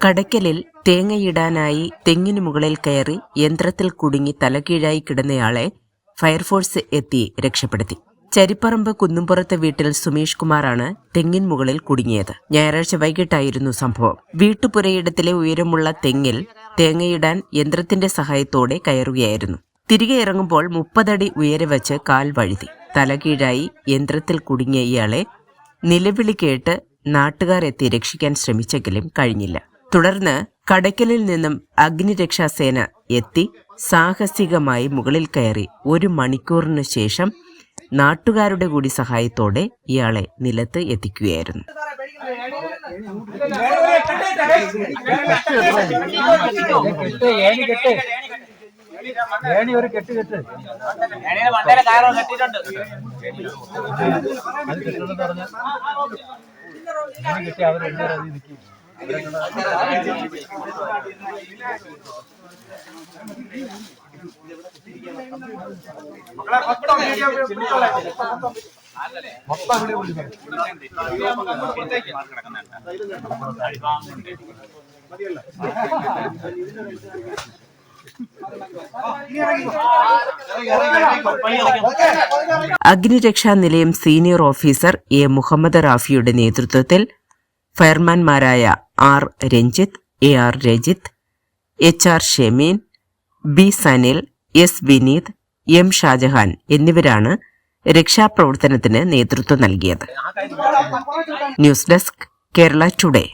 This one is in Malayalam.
കടയ്ക്കലിൽ തേങ്ങയിടാനായി തെങ്ങിനു മുകളിൽ കയറി യന്ത്രത്തിൽ കുടുങ്ങി തലകീഴായി കിടന്നയാളെ ഫയർഫോഴ്സ് എത്തി രക്ഷപ്പെടുത്തി. ചരിപ്പറമ്പ് കുന്നുംപുറത്തെ വീട്ടിൽ സുമേഷ് കുമാറാണ് തെങ്ങിൻ മുകളിൽ കുടുങ്ങിയത്. ഞായറാഴ്ച വൈകിട്ടായിരുന്നു സംഭവം. വീട്ടുപുരയിടത്തിലെ ഉയരമുള്ള തെങ്ങിൽ തേങ്ങയിടാൻ യന്ത്രത്തിന്റെ സഹായത്തോടെ കയറുകയായിരുന്നു. തിരികെ ഇറങ്ങുമ്പോൾ മുപ്പതടി ഉയരെ വച്ച് കാൽ വഴുതി. തലകീഴായി യന്ത്രത്തിൽ കുടുങ്ങിയ ഇയാളെ നിലവിളി കേട്ട് നാട്ടുകാർ എത്തി രക്ഷിക്കാൻ ശ്രമിച്ചെങ്കിലും കഴിഞ്ഞില്ല. തുടർന്ന് കടയ്ക്കലിൽ നിന്നും അഗ്നിരക്ഷാസേന എത്തി സാഹസികമായി മുകളിൽ കയറി ഒരു മണിക്കൂറിനു ശേഷം നാട്ടുകാരുടെ കൂടി സഹായത്തോടെ ഇയാളെ നിലത്ത് എത്തിക്കുകയായിരുന്നു. ഏണി ഒരു കെട്ട് അഗ്നിരക്ഷാ നിലയം സീനിയർ ഓഫീസർ എ മുഹമ്മദ് റാഫിയുടെ നേതൃത്വത്തിൽ ഫയർമാൻമാരായ R Ranjith A R Rajith H R Shemeen B Sanil S Vineeth M Shajahan എന്നിവരാണ് രക്ഷാപ്രവർത്തനത്തിന് നേതൃത്വം നൽകിയത്. News desk Kerala today.